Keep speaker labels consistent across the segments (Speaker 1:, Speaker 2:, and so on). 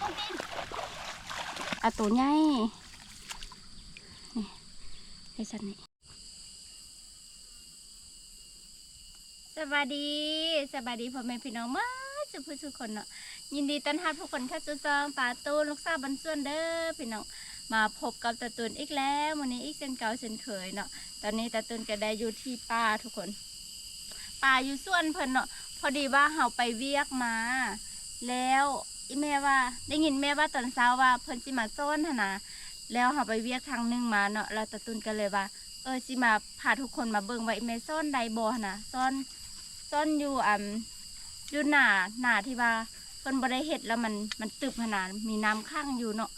Speaker 1: คนตีนอะตัวใหญ่นี่ให้ฉันนี่สวัสดีสวัสดีพ่อแม่พี่น้องมาสุภุสุคนเนาะยินดีต้อนรับทุกคนเข้าสู่ซองป่าตูนลูกสาวบันส่วนเด้อพี่น้องมาพบกับตาตูนอีกแล้ววันนี้อีกเช่นเก่าเช่นเคยเนาะตอนนี้ตาตูนก็ได้อยู่ที่ป่าทุกคนป่าอยู่ส่วนเพิ่นเนาะพอดีว่าเฮาไปเวียกมา แล้ว อีแม่ว่า ได้ยินแม่ว่าตอนเช้าว่าเพิ่นสิมาซ่อนหนนะแล้วเฮาไปเวียกทางหนึงมาเนาะแล้วตาตุนก็เลยว่า เออสิมาพาทุกคนมาเบิ่งว่าอีแม่ซ่อนใดบ่หนนะซ่อนซ่อนอยู่อ่าอยู่หน้าหน้าที่ว่าเพิ่นบ่ได้เฮ็ดแล้วมันมันตึบขนาดมีน้ำข้างอยู่เนาะ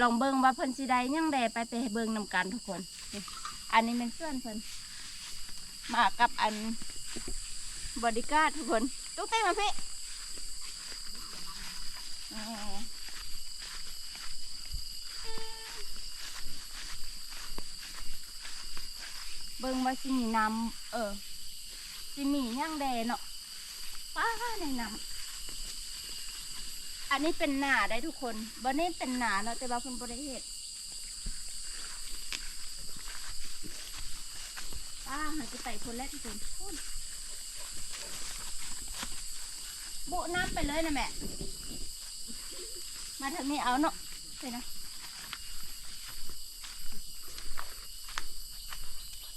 Speaker 1: ลองเบิ่งว่าเพิ่นสิได้ยังแดไปไปเบิ่งนํกันทุกคน อันนี้เป็นส่วนเพิ่นมากับอันบอดี้การ์ดทุกคนตุ๊กเต้มาพี่ เบิ่งว่าสิมีน้ำเออสิมีย่างแดเนาะป้าในน้ำอันนี้เป็นหนาได้ทุกคนบ่นี้เป็นหนาเนาะแต่ว่าเพิ่นบ่ได้เฮ็ดป้าหาจะไต่คนแรกทุกคนพูดโบะน้ำไปเลยนะแม่ มาทางนี้เอาเนาะไปนะ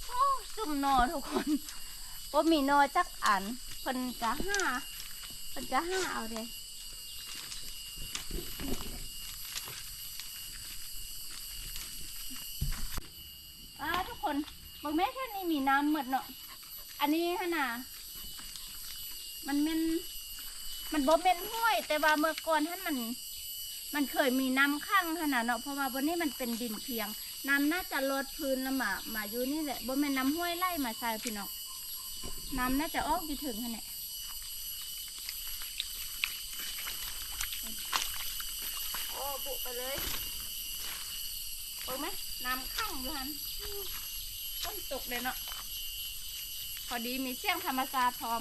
Speaker 1: โอ้จุ่มนอทุกคนว่ามีนอจักอันเพิ่นจะห้าเพิ่นจะห้าเอาเด้อาทุกคนบางแม่แค่นี้มีน้ำหมดเนาะ อันนี้ฮะน่ะมันเป็นมันบ่เป็นห้วย แต่ว่าเมื่อก่อนท่านมัน มันเคยมีน้ำข้างขนาดเนาะเพราะว่าบนนี้มันเป็นดินเพียง น้ำน่าจะลดพื้นแล้วมามาอยู่นี่แหละบนแม่นน้ำห้วยไล่มาใส่พี่น้องน้ำน่าจะออกอยู่ถึงขนาดโอ้บุไปเลยเปิดไหมน้ำข้างอยู่หันต้นตกเลยเนาะพอดีมีเสียงธรรมชาติพร้อม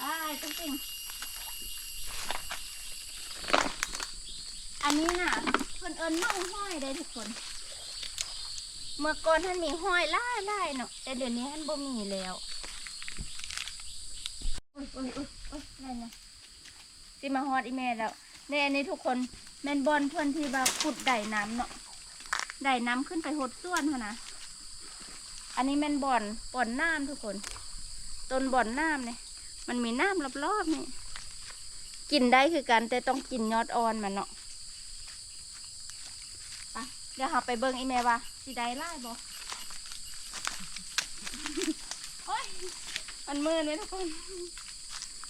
Speaker 1: อ้ายจริงๆ อันนี้น่ะเพิ่นเอิญน่องห้อยได้ทุกคน เมื่อก่อนท่านมีห้อยไล่ไล่เนาะแต่เดี๋ยวนี้ท่านบ่มีแล้วโอ้ยโอ้ยโอ้ยโอ้ยอะไรเนี่ยสิมาฮอดอีเมลแล้วในอันนี้ทุกคนแมนบอลเพื่อนที่ว่าขุดไดน้ำเนาะไดน้ำขึ้นไปหดส่วนค่ะนะอันนี้แมนบอลบ่อนน้ำทุกคน ต้นบ่อนน้ำเนี่ยมันมีน้ำรอบๆนี่กินได้คือกันแต่ต้องกินยอดอ่อนมันเนาะ เดี๋ยวเราไปเบิ่งอีเมลว่าสิได้ไล่บ่โอ้ยมันมืดไหมทุกคน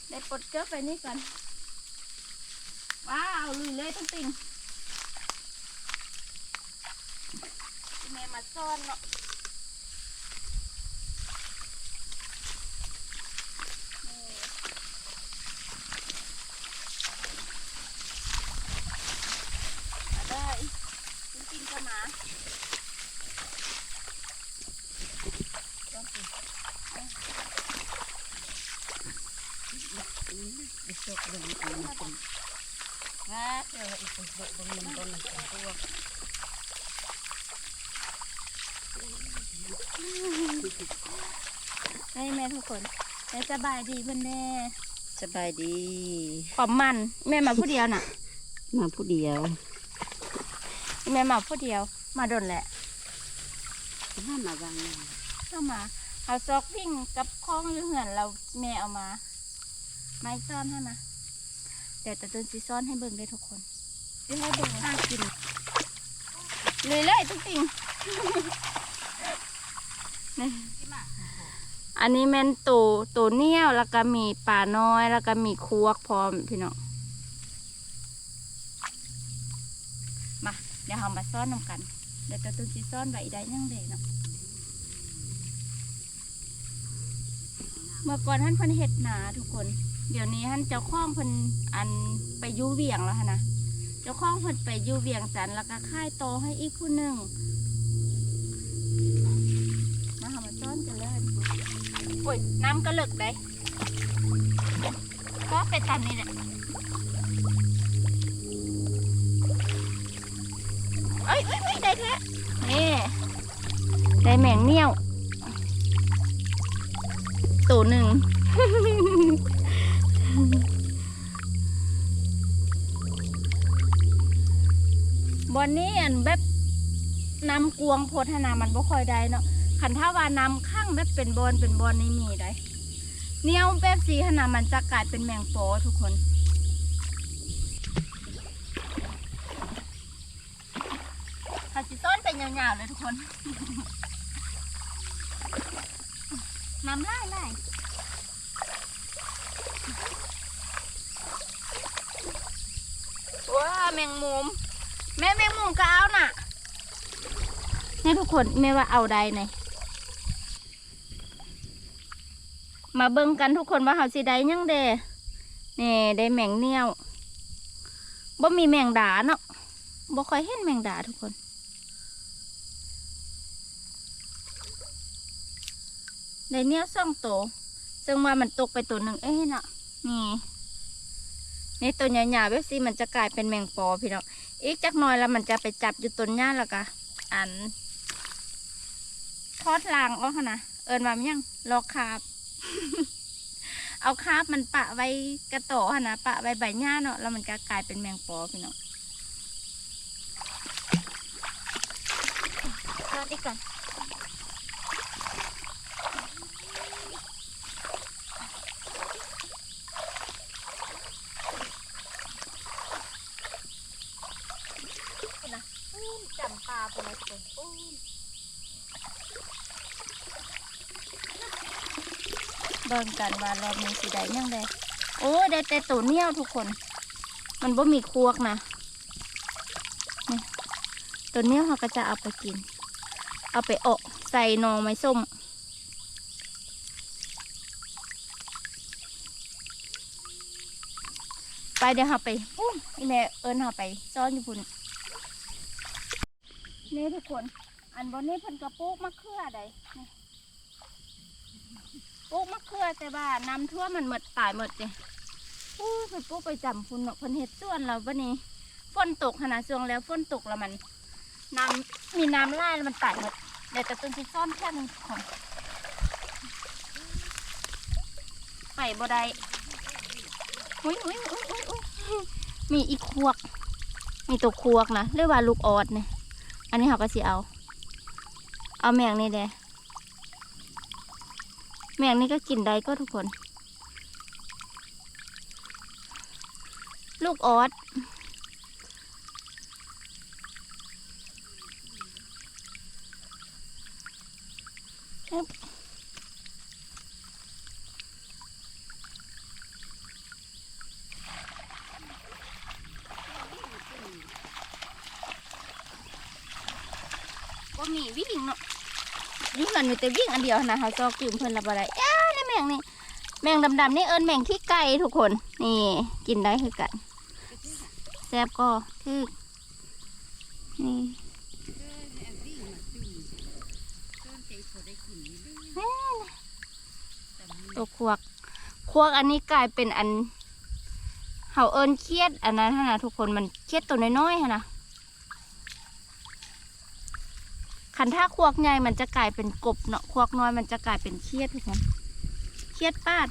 Speaker 1: ได้ปลดเกลือไปนี่ก่อน ว้าวลุยเลยต้งติงอีเมลมาซ่อนเนาะนี่มาได้จริงๆก็มา ให้แม่ทุกคนแม่สบายดีเพื่อนแน่
Speaker 2: สบายดี
Speaker 1: ความมัน แม่มาผู้เดียวน่ะ
Speaker 2: มาผู้เดียว
Speaker 1: แม่มาผู้เดียว มาโดนแหละ
Speaker 2: ห้ามมาบาง
Speaker 1: เข้ามาเอาซอกวิ่งกับคล้องอยู่เหือนเราแม่เอามา ไม้ซ่อนให้มา เดี๋ยวตะตุนซีซ่อนให้เบิ่งได้ทุกคนจะให้เบิ่งห้ากินเลยเลยทุกสิ่งนี่อันนี้แม่นตัวตัวเนี้ยวแล้วก็มีป่าน้อย แล้วก็มีควกพร้อมพี่น้องมาเดี๋ยวเรามาซ่อนนำกัน เดี๋ยวตะตุนซีซ่อนไว้ได้ยังเด็เนาะเมื่อก่อนท่านเพันเห็ดหนาทุกคน เดี๋ยวนี้ท่านเจ้าข้องเพันอันไปยูเวียงแล้วค่ะนะเจ้าข้องเพันไปยูเวียงจันแล้วก็ค่ายโตให้อีกผู้หนึ่งมาหามาจ้อนกันเลยโอ้ยน้ำก็เลิกได้ก็ไปตามนี่แหละเอ้ยเอ้ยเอ้ยได้แท้นี่ได้แมงเมี่ยวตัวหนึ่ง บอนนี้อันแบบน้ำกวงโพธนามันบ่ค่อยได้เนาะขันถ้าว่าน้ำข้างแบบเป็นบอนเป็นบอนนี่มีได้เนียแบบสีขนาดมันจะกลายเป็นแมงปอทุกคนขาสิซ้นเป็นยาวๆเลยทุกคน น้ำไล่ไล่ว้าแมงมุม แม่แมงมุมก็เอาน่ะนี่ทุกคนแม่ว่าเอาใดไหนมาเบิ่งกันทุกคนว่าเขาสิได้ยังเดนี่ได้แมงเนี้ยวบ่มีแมงดาเนาะบ่ค่อยเห็นแมงดาทุกคนได้เนี้ยวสองตัวซึ่งว่ามันตกไปตัวหนึ่งเอ้ยน่ะนี่นี่ตัวใหญ่ๆแบบสิมันจะกลายเป็นแมงปอพี่น้อง อีกจักหน่อยแล้วมันจะไปจับอยู่ต้นหญ้าแล้วก็อันทอดลางอ้อค่ะนะเอิญว่ามันยังรอคาบ เอาคาบมันปะไว้กระโตค่ะนะปะไว้ใบหญ้าเนาะแล้วมันก็กลายเป็นแมงปอพี่น้องทอดอีกก่อนนะอู้จำปลาไปเลยทุกคนอู้เบิ่งกันว่ารอบนี้สิได้ยังไดโอ้ได้แต่ตัวเนี้ยวทุกคน มันบ่มีควกนะนี่ตัวเนี้ยวเขาก็จะเอาไปกิน เอาไปอกใส่นองไม้ส้มไปเดี๋ยวเราไปปุ้มไอแม่เอิญเราไปซ่อนอยู่พุ่นนี่ทุกคน อันบนนี้เพิ่นกระปุกมะเขือใดนี่ ลูกมะเขือแต่ว่าน้ำท่วมมันหมดตายหมดเลยอู้เพิ่นปลูกไปจำพุ่นเนาะเพิ่นเฮ็ดส่วนเราวันนี้ฝนตกขนาดช่วงแล้วฝนตกแล้วมันน้ำมีน้ำไล่แล้วมันตายหมดเดี๋ยวจะต้นที่ซ่อนแค่นึงของไปบ่ได้อุ้ยอุ้ยอุ้ยอุ้ยอุ้ยมีอีกควกมีตัวควกนะเรียกว่าลูกออดเนี่ยอันนี้เขาก็สิเอา เอาแมงนี่เด้ แมงนี่ก็กินได้ก็ทุกคน ลูกออด ครับก็มีวิ่งเนาะวิ่งกั นมีแต่วิ่งอันเดียวนะเขาจอกลืมเพิ่นละบ่ได้อ้านี่แมงนี่แมงดำๆนี่เอิญแมงขี้ไก่ทุกคน นี่กินได้คือกันแซ่บก็คือนี่ตัวควกควกอันนี้กลายเป็นอันเห่าเอิญเครียดอันนั้นนะทุกคนมันเครียดตัวน้อยๆนะ ขันถ้าควกใหญ่มันจะกลายเป็นกบเนาะควกน้อยมันจะกลายเป็นเครียดทุกคนเครียดปาด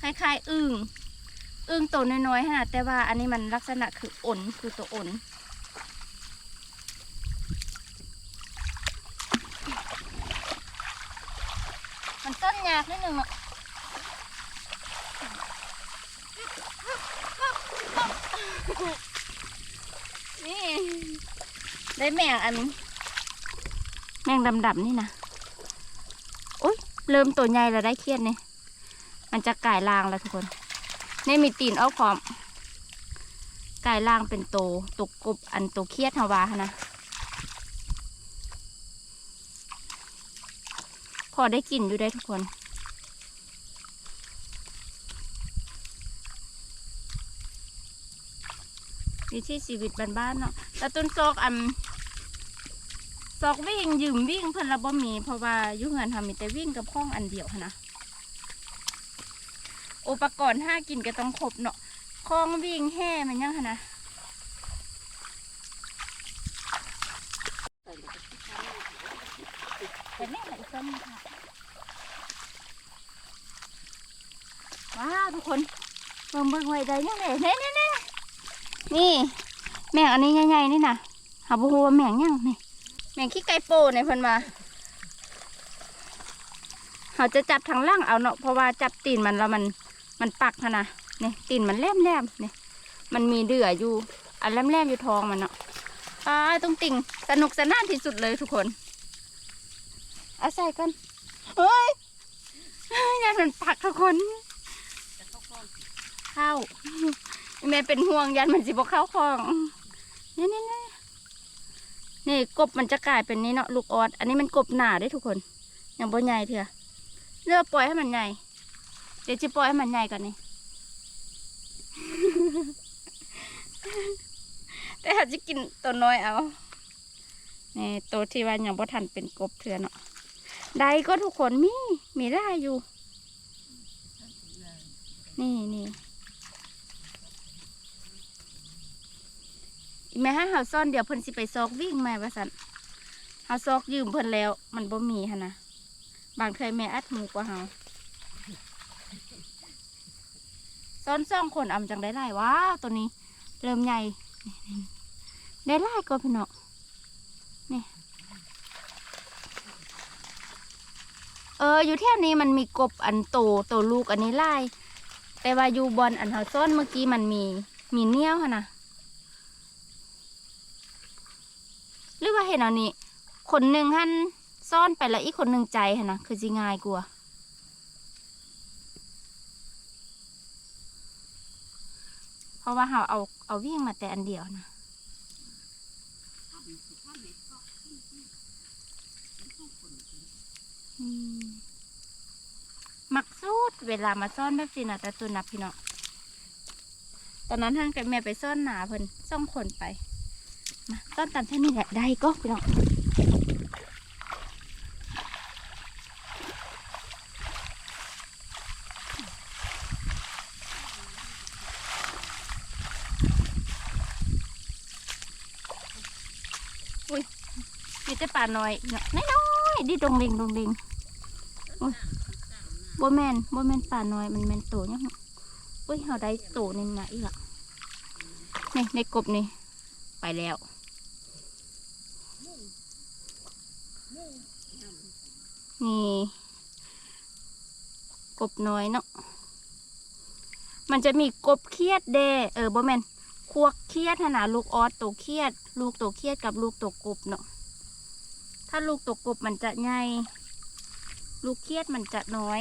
Speaker 1: คล้ายๆอึ่งอึ่งตัวน้อยๆฮะแต่ว่าอันนี้มันลักษณะคืออ่นคือตัวอ่นมันต้นยากนิดนึงเนาะนี่ ได้แมงอัน แมงดำๆนี่นะโอ้ยเริ่มตัวใหญ่แล้วได้เครียดเนี่ยมันจะกลายล่างแล้วทุกคนนี่มีตีนเอาพร้อมกลายล่างเป็นโตตกกบอันโตเครียดฮาวาหนนะพอได้กินอยู่ได้ทุกคนวิถีชีวิตบ้านๆเนาะแต่ต้นซอกอัน ซอกวิ่งยืมวิ่งเพิ่นละบ่มี เพราะว่าอยู่เงินทำมีแต่วิ่งกับข้องอันเดียวหั้นะอุปกรณ์ห้ากินก็ต้องครบเนาะคลองวิ่งแห่มันยังขนาดเป็นแม่ไหนส้มค่ะว้าวทุกคนเบิ่งเบิ่งไว้ได้ยังไงเน่เน่เน่นี่แมงอันนี้ใหญ่ๆนี่นะหาบุหัวแมงยังนี่ แมงขี้ไก่โปเนี่ยเพิ่นมาเขาจะจับทางล่างเอาเนาะเพราะว่าจับตีนมันแล้วมันมันปักนนะนี่ยตีนมันแหลมแหลมๆนี่ยมันมีเดืออยู่อันแหลมแหลมอยู่ทองมันเนาะอ่าต้องติ่งสนุกสนานที่สุดเลยทุกคนเอาใส่กันเฮ้ยยันมันปักทุกคนเข้าแม่เป็นห่วงยันมันสิบกเข้าคลองนี่นี่นี่ นี่กบมันจะกลายเป็นนี่เนาะลูกออด อันนี้มันกบหนาได้ทุกคนอยังบ่ใหญ่เถอะเลือกปล่อยให้มันใหญ่ เดี๋ยวจะปล่อยให้มันใหญ่ก่อนนี่แต่ถ้าจะกินตัวน้อยเอานี่ตัวที่ว่ายังบ่ทันเป็นกบเถื่อเนาะได้ก็ทุกคนมีมีได้อยู่ นี่นี่ อีแม่ให้เฮาซ่อนเดี๋ยวเพิ่นสิไปซอกวิ่งมาว่าซั่นเฮาซอกยืมเพิ่นแล้ว มันบ่มีหั่นนะบางเทยแม่อัดหมูกว่าเฮาซ่อนซ่องคนอำจังได้หลายว้าวตัวนี้ เริ่มใหญ่ได้หลายก็พี่น้องนี่เอออยู่แถวนี้มันมีกบอันโตโตลูกอันนี้หลายแต่ว่าอยู่บอลอันเฮาซ่อนเมื่อกี้มันมีมีเนี้ยวค่ะนะหรือว่า เห็นเอานี่คนหนึ่งหันซ่อนไปแล้วอีกคนหนึ่งใจค่ะนะคือสิง่ายกว่าเพราะว่าเราเอาเอาวิ่งมาแต่อันเดียวนะมักสูดเวลามาซ่อนแบบสินะแต่ตุนนับพี่น้องตอนนั้นท่านกับแม่ไปซ่อนหนาเพิ่นส่องคนไป มาซ่อนตามเท่านี้แหละได้ก็พี่น้องอุ้ยมีแต่ป่าน้อยเนาะน้อยดิดงลิงดงลิงโบแมนโบแมนป่าน้อยมันแมนโตยังอุ้ยเฮาได้โตหนึงนะอีหละนี่ในกบนี่ไปแล้ว นี่ กบน้อยเนาะมันจะมีกบเครียดเดเออบ่แมนควกเครียดขนาดลูกออสตัวเครียด ลูกตัวเครียดกับลูกโตกบเนาะถ้าลูกตัวกบมันจะใหญ่ลูกเครียดมันจะน้อย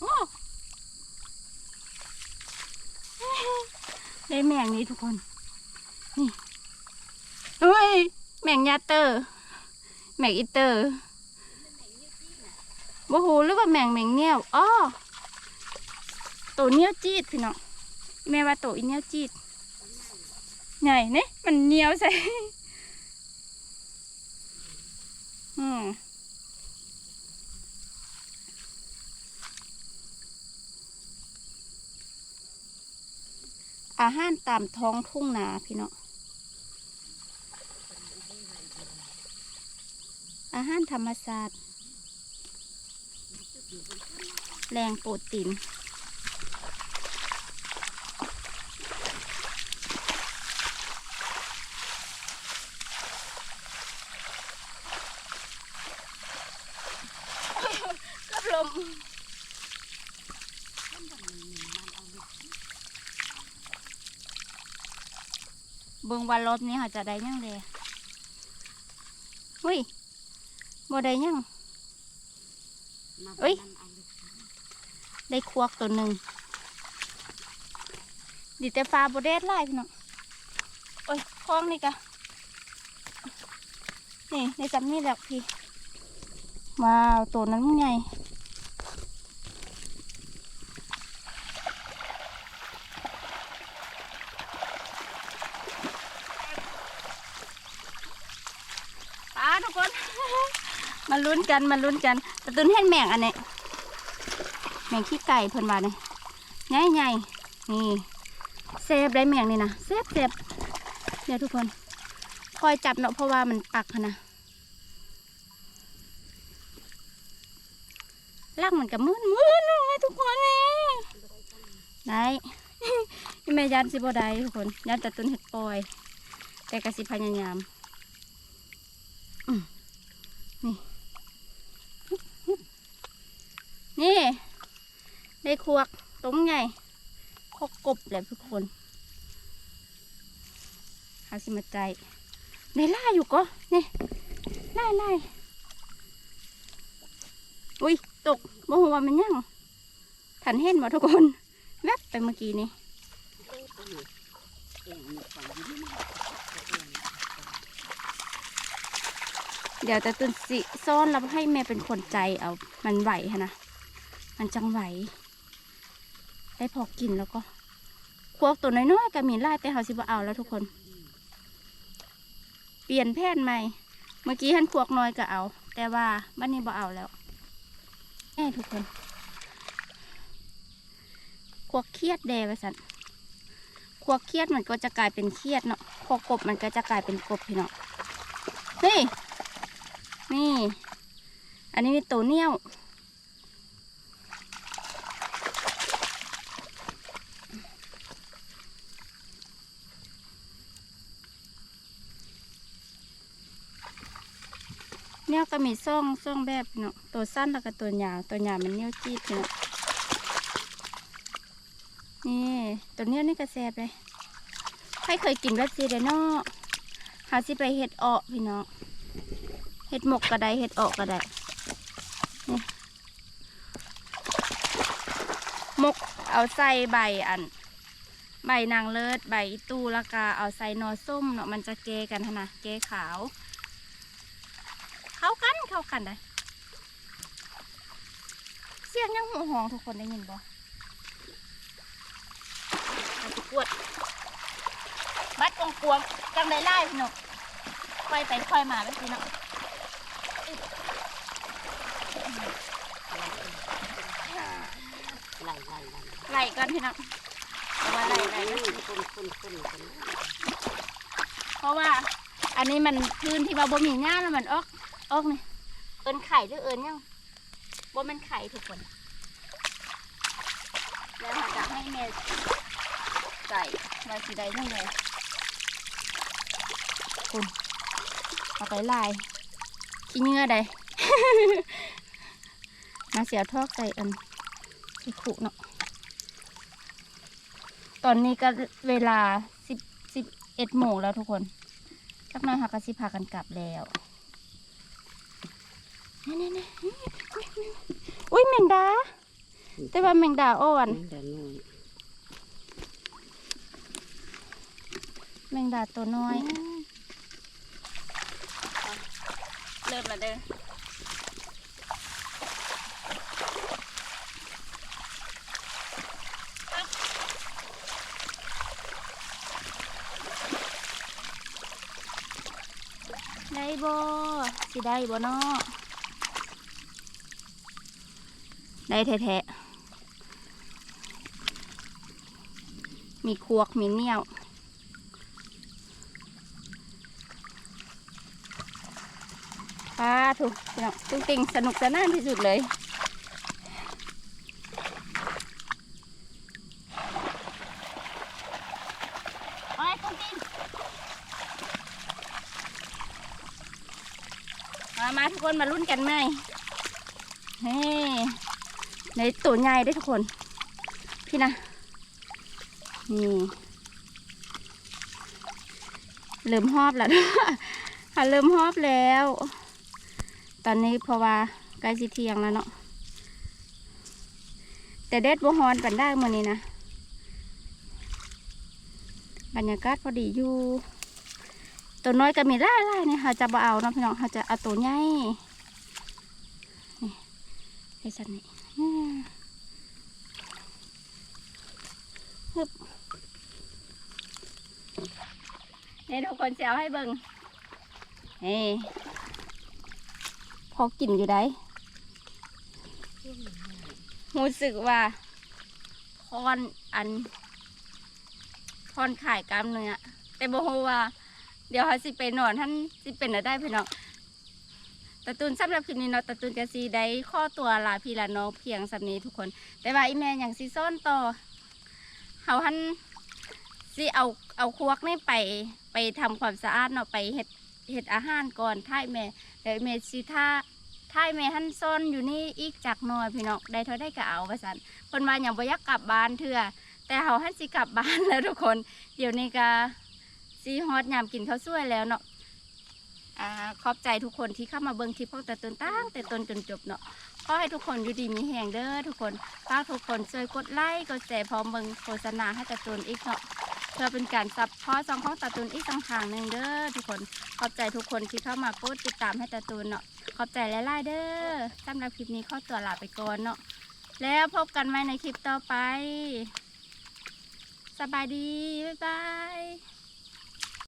Speaker 1: โอ้ได้แมง นี้ทุกคน นี่เฮ้ย แมงยาเตอร์ แมงอีเตอร์บ่ฮู้หรือว่าแมงแมงเนี้ยวอ้อตัวเนี้ยวจีดพี่น้องแม่ว่าตัวอีเนี้ยวจีดใหญ่เนี่ยมันเนี้ยวใส่อืม อาหารตามท้องทุ่งนาพี่เนาะอาหารธรรมชาติแรงโปรตีน กับลมเบิ่ง วันรอบนี้เขาจะได้ยังเลยหุ้ยบ่ได้ยังเอ้ย ได้ควักตัวหนึ่งดีแต่ฟ้าบเดดไล่พี่น้องโอ้ยคล้องนี่กะนี่ในจำนี่แหละพี่ว้าวตัวนั้นมันไง มา ลุ้นกันมาลุ้นกันตะตุนเห็นแมงอันนี้แมงขี้ไก่เพิ่นว่านี่ใหญ่ใหญ่ๆนี่เซฟได้แมงนี่นะเซฟเซฟเดี๋ยวทุกคน คอยจับเนาะเพราะว่ามันปักนะลักมันกับมืนมืนไงทุกคนนี่ได้แม่ยันสิบ่ได้ทุกคนยันต่ตุนเห็ดปลอย แต่กสิพยายามอืมนี่ นี่ได้ควักตรงไงคอกกบแหละทุกคนหาสิมาใจในล่าอยู่ก็นี่ไล่ไล่อุ้ยตกบ่หัวมันยังทันเห็นหมดทุกคนแวบไปเมื่อกี้นี้เดี๋ยวจะตุนสิซ่อนแล้วให้แม่เป็นคนใจเอามันไหวฮะนะ มันจังไหว ได้พอกินแล้วก็ควกตัวน้อยๆก็มีไล่แต่เขาสิบ่เอาแล้วทุกคน เปลี่ยนแผนใหม่ เมื่อกี้ท่านควกน้อยก็เอา แต่ว่าบ้านนี้บ่เอาแล้วแน่ทุกคนควักเครียดแดไปสันควักเครียดมันก็จะกลายเป็นเครียดเนาะควกกบมันก็จะกลายเป็นกบพี่เนาะนี่ นี่ อันนี้มีตัวเนี้ยว ก็มีซ่องซ่องแบบเนาะตัวสั้นแล้วก็ตัวยาวตัวยาวมันเนี่ยวจี๊ดเนาะนี่ตัวเนี้ยนี่กระแซบเลยใครเคยกินแบบซีเดเนาะหาสิไปเห็ดออกพี่เนาะเห็ดหมกก็ได้เห็ดออกก็ได้นี่หมกเอาใส่ใบอัน ใบนางเลิศใบตูแล้วก็เอาใส่นอส้มเนาะมันจะเกกันนนะเกขาว เข้ากันได้เสียงยังหูหองทุกคนได้ยินบ่เอาไปกวดบัดกองกวงจังได้ไล่พี่นกค่อยไปค่อยมาไปพี่นก
Speaker 2: ไล่ไล่ไล่
Speaker 1: ไล่ก่อนพี่นกเอาะว่าไล่ไล่นะ
Speaker 2: คนคนคนคน
Speaker 1: เพราะว่าอันนี้มันพื้นที่ว่าบ่มีหญ้าแล้วมันออกออกนี่ เอินไข่หรือเอินยังบ่แมันไข่ทุกคน แล้วหาจะให้แม่ใส่มาสีใดทั้งใดคุณเอาไปลายขี้เหงื่อใดมาเสียทอกใส่อันใส่ขุเนาะตอนนี้ก็เวลาสิบสิบเอ็ดโมงแล้วทุกคนสักหน่อยหักกะสิพากันกลับแล้ว นี่นี่นี่อุ้ยแมงดา แต่ว่าแมงดาอ่อน
Speaker 2: เดินน้อย
Speaker 1: แมงดาตัวน้อย เริ่มแล้วเด้อได้บ่สิได้บ่เนาะ ได้แท้ๆมีครัวกมีเนี่ยวป้าถูกพี่น้องตุ้งติงสนุกสนานที่สุดเลยมา ทุกคนมาลุ้นกันไหมเฮ้ ในตัวใหญ่ได้ทุกคน พี่นะ นี่เริ่มหอบแล้วค่ะเริ่มหอบแล้ว ตอนนี้เพราะว่าใกล้สิเที่ยงแล้วเนาะแต่เด็ดบัวฮอนกันได้มื่อนี้นะ บรรยากาศพอดีอยู่ ตัวน้อยก็มีไล่ไล่เนี่ยเขาจะบ่เอาเนาะพี่น้องเขาจะเอาตัวใหญ่นี่ไอ้สันนี่อืม ฮึบนี่ทุกคนจะเอาให้เบิ่งเฮ้พอกินอยู่ได้รู้สึกว่าพรอันพรขายกล้ามเนื้อแต่บ่ฮู้ว่า เดี๋ยวเขาสิไปนอนท่านสิเป็นอะไรได้พี่น้องตะตุนสำหรับคลิปนี้เนาะตะตุนกะสีได้ข้อตัวลาพี่ลาน้องเพียงสำนี้ทุกคน แต่ว่าอีแม่อย่างสีส้นต่อ เขาหันสิเอาเอาครักนี่ไปไปทำความสะอาดเนาะไปเฮ็ดเฮ็ดอาหารก่อนท้ายแม่เดี๋ยวแม่สิท่าท้ายแม่หันซ่อนอยู่นี่อีกจากหน้อยพี่น้องได้เท่าได้ก็เอาว่าซั่นเพิ่นว่าหยังบ่ยากกลับบ้านเถื่อแต่เขาหันสิกลับบ้านแล้วทุกคน เดี๋ยวนี้ก็ซีฮอตยามกินข้าวสวยแล้วเนาะขอบใจทุกคนที่เข้ามาเบิ่งคลิปพวกแต่ต้นตั้งแต่ต้นจนจบเนาะ ขอให้ทุกคนอยู่ดีมีแหงเด้อทุกคนฝากทุกคนช่วยกดไลค์กดแชร์พร้อมเบิ่งโฆษณาให้ตะตุนอีกเนาะเพื่อเป็นการซับพอร์ตซองของตะตุนอีกต่างหากหนึ่งเด้อทุกคนขอบใจทุกคนที่เข้ามากดติดตามให้ตะตุนเนาะขอบใจหลายๆเด้อสำหรับคลิปนี้ข้อตัวลาไปก่อนเนาะแล้วพบกันใหม่ในคลิปต่อไป สบายดี บ๊ายบาย